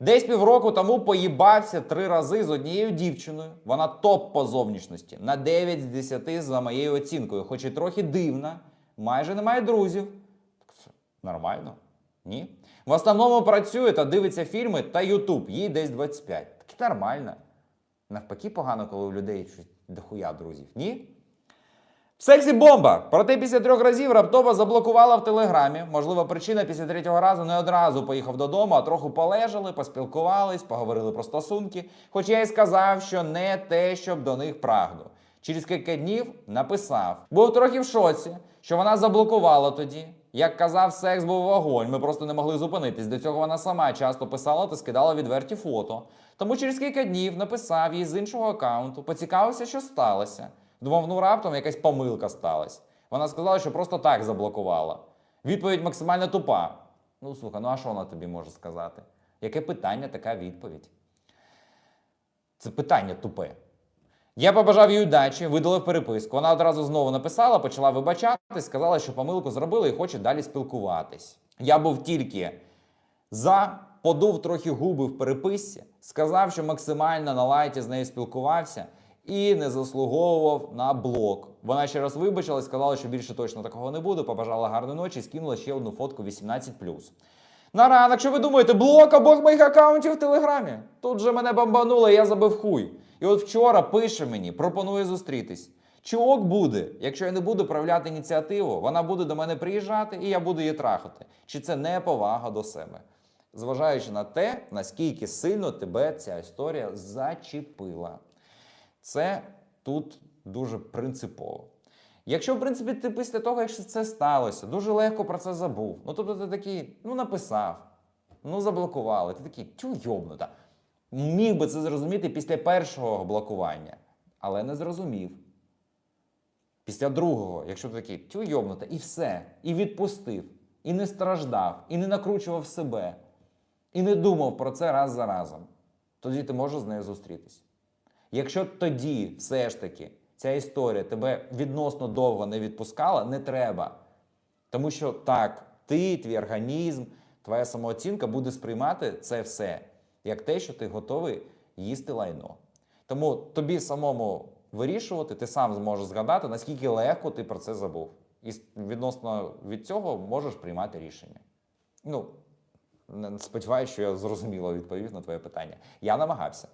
Десь півроку тому поїбався три рази з однією дівчиною. Вона топ по зовнішності. На 9 з 10 за моєю оцінкою, хоч і трохи дивна, майже немає друзів. Так це нормально? Ні. В основному працює та дивиться фільми та Ютуб, їй десь 25. Так нормально. Навпаки, погано, коли у людей дохуя друзів. Ні? Сексі бомба! Проте після трьох разів раптово заблокувала в телеграмі. Можливо, причина після третього разу не одразу поїхав додому, а трохи полежали, поспілкувались, поговорили про стосунки. Хоч я й сказав, що не те, щоб до них прагну. Через кілька днів написав. Був трохи в шоці, що вона заблокувала тоді. Як казав, секс був вогонь. Ми просто не могли зупинитись. До цього вона сама часто писала та скидала відверті фото. Тому через кілька днів написав їй з іншого аккаунту, поцікавився, що сталося. Думав, ну раптом якась помилка сталася. Вона сказала, що просто так заблокувала. Відповідь максимально тупа. Ну слухай, ну а що вона тобі може сказати? Яке питання, така відповідь? Це питання тупе. Я побажав їй удачі, видалив переписку. Вона одразу знову написала, почала вибачатись, сказала, що помилку зробила і хоче далі спілкуватись. Я був тільки за, подув трохи губи в переписці, сказав, що максимально на лайті з нею спілкувався і не заслуговував на блок. Вона ще раз вибачилась, сказала, що більше точно такого не буде, побажала гарної ночі і скинула ще одну фотку 18+. На ранок, що ви думаєте, блок обох моїх аккаунтів в Телеграмі? Тут же мене бомбануло, я забив хуй. І от вчора пише мені, пропонує зустрітись. Чи ок буде, якщо я не буду проявляти ініціативу, вона буде до мене приїжджати і я буду її трахати. Чи це не повага до себе? Зважаючи на те, наскільки сильно тебе ця історія зачепила. Це тут дуже принципово. Якщо, в принципі, ти після того, як це сталося, дуже легко про це забув. Ну, тобто ти такий, ну написав, ну заблокували. Ти такий, тю йобнута. Міг би це зрозуміти після першого блокування, але не зрозумів. Після другого, якщо ти такий тю йобнута, і все, і відпустив, і не страждав, і не накручував себе, і не думав про це раз за разом, тоді ти можеш з нею зустрітись. Якщо тоді все ж таки ця історія тебе відносно довго не відпускала, не треба. Тому що так, ти, твій організм, твоя самооцінка буде сприймати це все як те, що ти готовий їсти лайно. Тому тобі самому вирішувати, ти сам зможеш згадати, наскільки легко ти про це забув. І відносно від цього можеш приймати рішення. Ну, сподіваюся, що я зрозуміло відповів на твоє питання. Я намагався.